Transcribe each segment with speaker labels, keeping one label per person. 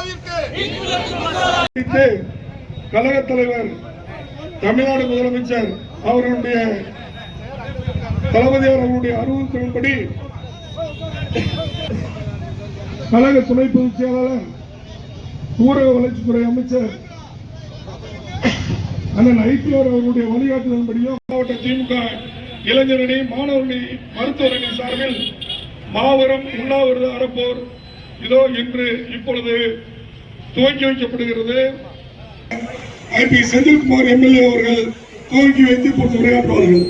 Speaker 1: NEET மசோதாவிற்கு
Speaker 2: கழக தலைவர் தமிழ்நாடு முதலமைச்சர் அவர்களுடைய தளபதி அவர்களுடைய அறிவுறுத்தலின்படி கழக துணை பொதுச் செயலாளர் ஊரக வளர்ச்சித்துறை அமைச்சர் அண்ணன் ஐபிஆர் அவர்களுடைய வழிகாட்டுதலின்படியும் மாவட்ட திமுக இளைஞரணி மாணவரணி மருத்துவரணி சார்பில் மாபெரும் உண்ணாவிரத அறப்போர் இதோ இன்று இப்பொழுது துவக்கி வைக்கப்படுகிறது. ஐபி செந்தில்குமார் எம்எல்ஏ அவர்கள் துவக்கி வைத்து இப்பொழுது உரையாற்றுவார்கள்.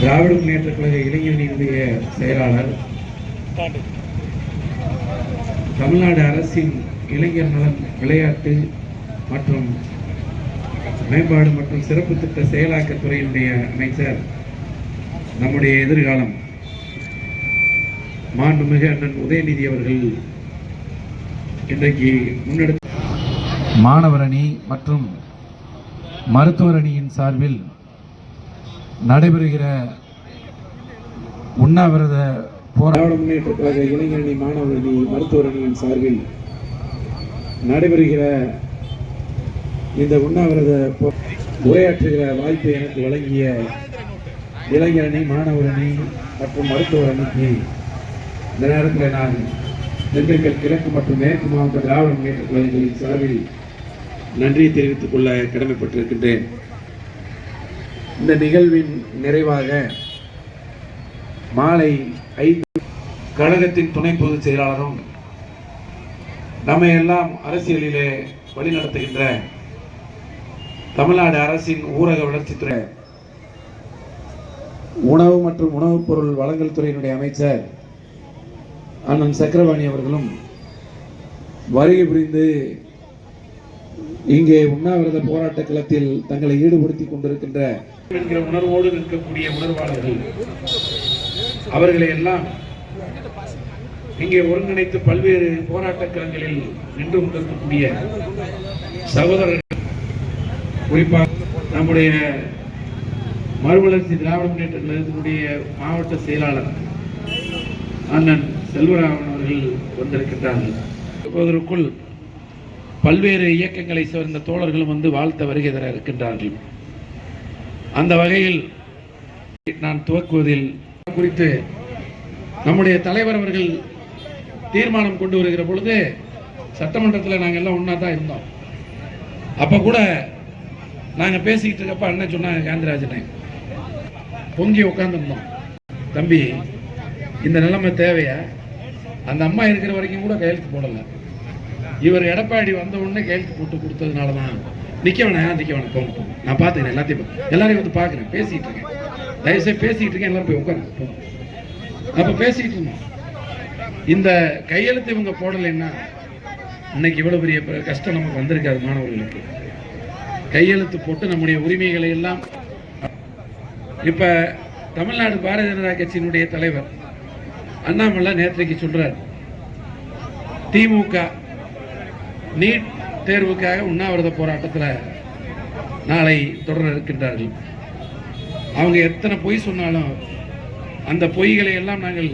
Speaker 3: திராவிட முன்னேற்ற கழக இளைஞரணியினுடைய செயலாளர் தமிழ்நாடு அரசின் இளைஞர் நலன் விளையாட்டு மற்றும் மேம்பாடு மற்றும் சிறப்பு திட்ட செயலாக்கத் துறையினுடைய அமைச்சர் நம்முடைய எதிர்காலம். மாண்புமிகு அண்ணன் உதயநிதி அவர்கள் இன்றைக்கு முன்னெடுத்த மாணவர் அணி மற்றும் மருத்துவர் அணியின் சார்பில் நடைபெறுகிற உண்ணாவிரத போராட முன்னேற்ற கழக இளைஞரணி மாணவர் அணி மருத்துவர் அணியின் சார்பில் நடைபெறுகிற இந்த உண்ணாவிரத உரையாற்றுகிற வாய்ப்பை எனக்கு வழங்கிய இளைஞரணி மாணவர் அணி மற்றும் மருத்துவர் அணிக்கு இந்த நேரத்தில் நான் திண்டுக்கல் கிழக்கு மற்றும் மேற்கு மாவட்ட திராவிட முன்னேற்ற கழகங்களின் சார்பில் நன்றியை தெரிவித்துக் கொள்ள கடமைப்பட்டிருக்கின்றேன். இந்த நிகழ்வின் நிறைவாக மாலை ஐந்து கழகத்தின் துணை பொதுச் செயலாளரும் நம்மை எல்லாம் அரசியலிலே வழிநடத்துகின்ற தமிழ்நாடு அரசின் ஊரக வளர்ச்சித்துறை உணவு மற்றும் உணவுப் பொருள் வழங்கல் துறையினுடைய அமைச்சர் அண்ணன் சக்கரபாணி அவர்களும் வருகை புரிந்து இங்கே உண்ணாவிரத போராட்ட களத்தில் தங்களை ஈடுபடுத்திக் கொண்டிருக்கின்ற என்கிற உணர்வோடு நிற்கக்கூடிய உணர்வாளர்கள் அவர்களை எல்லாம் இங்கே ஒருங்கிணைத்து பல்வேறு போராட்ட களங்களில் நின்று கொண்டிருக்கக்கூடிய சகோதரர்கள். குறிப்பாக நம்முடைய மறுமலர்ச்சி திராவிட முன்னேற்ற கழகத்தினுடைய மாவட்ட செயலாளர் அண்ணன் செல்வராமன் அவர்கள் வந்திருக்கின்றார்கள். இப்போதற்குள் பல்வேறு இயக்கங்களை சேர்ந்த தோழர்களும் வந்து வாழ்த்த வருகை தர இருக்கின்றார்கள். அந்த வகையில் நான் துவக்குவதில் குறித்து நம்முடைய தலைவர் அவர்கள் தீர்மானம் கொண்டு வருகிற பொழுது சட்டமன்றத்தில் நாங்கள் எல்லாம் ஒன்றா தான் இருந்தோம். அப்போ கூட நாங்கள் பேசிக்கிட்டு இருக்கப்ப அண்ணன் சொன்னாங்க காந்திராஜனை பொங்கி உட்காந்துருந்தோம் தம்பி இந்த நிலைமை தேவையா? அந்த அம்மா இருக்கிற வரைக்கும் கூட கையெழுத்து போடலை. இவர் எடப்பாடி வந்த உடனே கையெழுத்து போட்டு கொடுத்ததுனால தான் நிற்க வேணாம் நிற்க வேணாம் போங்க போங்க. நான் பார்த்துக்கிறேன் எல்லாத்தையும் எல்லாரையும் வந்து பார்க்குறேன் பேசிகிட்டு இருக்கேன். தயவுசெய்து பேசிக்கிட்டு இருக்கேன் எல்லாரும் போய் உட்காந்து போங்க. அப்போ பேசிக்கிட்டு இருந்தோம். இந்த கையெழுத்து இவங்க போடலைன்னா இன்னைக்கு இவ்வளோ பெரிய கஷ்டம் நமக்கு வந்திருக்காது மாணவர்களுக்கு. கையெழுத்து போட்டு நம்முடைய உரிமைகளை எல்லாம் இப்போ தமிழ்நாடு பாரதிய ஜனதா கட்சியினுடைய தலைவர் அண்ணாமலை நேற்றைக்கு சொல்றார் திமுக நீட் தேர்வுக்காக உண்ணாவிரத போராட்டத்தில் நாளை தொடர இருக்கின்றார்கள். அவங்க எத்தனை பொய் சொன்னாலும் அந்த பொய்களை எல்லாம் நாங்கள்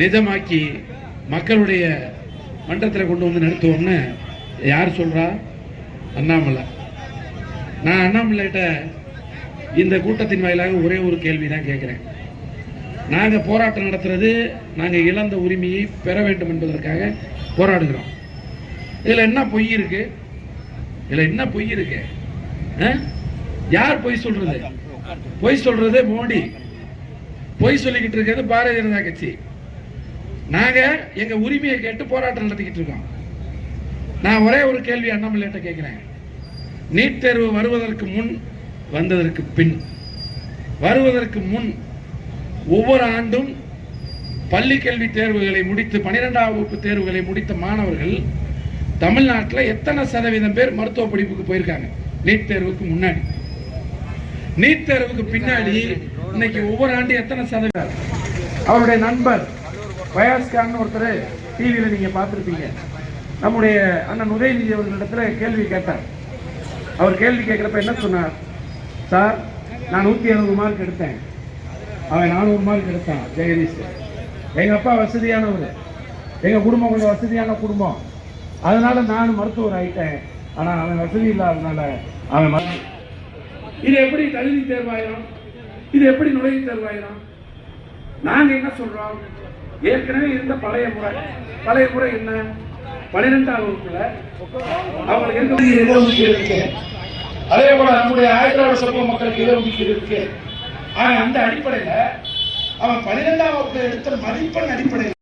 Speaker 3: நிஜமாக்கி மக்களுடைய மன்றத்தில் கொண்டு வந்து நிறுத்துவோம்னு யார் சொல்றா? அண்ணாமலை. நான் அண்ணாமலைகிட்ட இந்த கூட்டத்தின் வாயிலாக ஒரே ஒரு கேள்வி தான் கேட்குறேன். நாங்கள் போராட்டம் நடத்துறது நாங்கள் இழந்த உரிமையை பெற வேண்டும் என்பதற்காக போராடுகிறோம். இதில் என்ன பொய் இருக்கு? இதில் என்ன பொய் இருக்கு? ஆ? யார் பொய் சொல்றது? பொய் சொல்றது மோடி. பொய் சொல்லிக்கிட்டு இருக்கிறது பாரதிய ஜனதா கட்சி. நாங்க எங்க உரிமையை கேட்டு போராட்டம் நடத்திக்கிட்டு இருக்கோம். நான் ஒரே ஒரு கேள்வி அண்ணாமலையிட்ட கேட்கிறேன். நீட் தேர்வு வருவதற்கு முன் வந்ததற்கு பின். வருவதற்கு முன் ஒவ்வொரு ஆண்டும் பள்ளி கல்வி தேர்வுகளை முடித்து பன்னிரெண்டாம் வகுப்பு தேர்வுகளை முடித்த மாணவர்கள் தமிழ்நாட்டில் எத்தனை சதவீதம் பேர் மருத்துவ படிப்புக்கு போயிருக்காங்க? நீட் தேர்வுக்கு முன்னாடி. நீட் தேர்வுக்கு பின்னாடி இன்னைக்கு ஒவ்வொரு ஆண்டு எத்தனை சதவீதம்? அவருடைய நண்பர் வயாஸ்கான் ஒருத்தர் டிவியில் நீங்க பார்த்துருப்பீங்க. நம்முடைய அண்ணன் உதயநிதி அவர்களிடத்தில் கேள்வி கேட்டார். அவர் கேள்வி கேட்குறப்ப என்ன சொன்னார்? சார் நான் நூற்றி அறுபது மார்க் எடுத்தேன். அவன் நானூறு மார்க் எடுத்தான் ஜெகதீஷ் எங்கள் அப்பா வசதியானவர். எங்கள் குடும்பம் கொஞ்சம் வசதியான குடும்பம். அதனால் நான் மருத்துவர் ஆகிட்டேன் ஆனால் அவன் வசதி இல்லாதனால அவன் மரு- இது எப்படி தகுதி தேர்வாயிரும்? இது எப்படி நுழைவு தேர்வாயிரும்? நாங்கள் என்ன சொல்கிறோம் ஏற்கனவே இருந்த பழைய முறை. பழைய முறை என்ன? பன்னிரெண்டாம் வகுப்புல அவங்களுக்கு இட இடஒதுக்கீடு இருக்கு அதே போல நம்முடைய ஆயிரத்தோட சமூக மக்களுக்கு இடஒதுக்கீடு இருக்கு ஆனா அந்த அடிப்படையில அவன் பன்னிரெண்டாம் வகுப்புல எடுத்த மதிப்பெண் அடிப்படையில்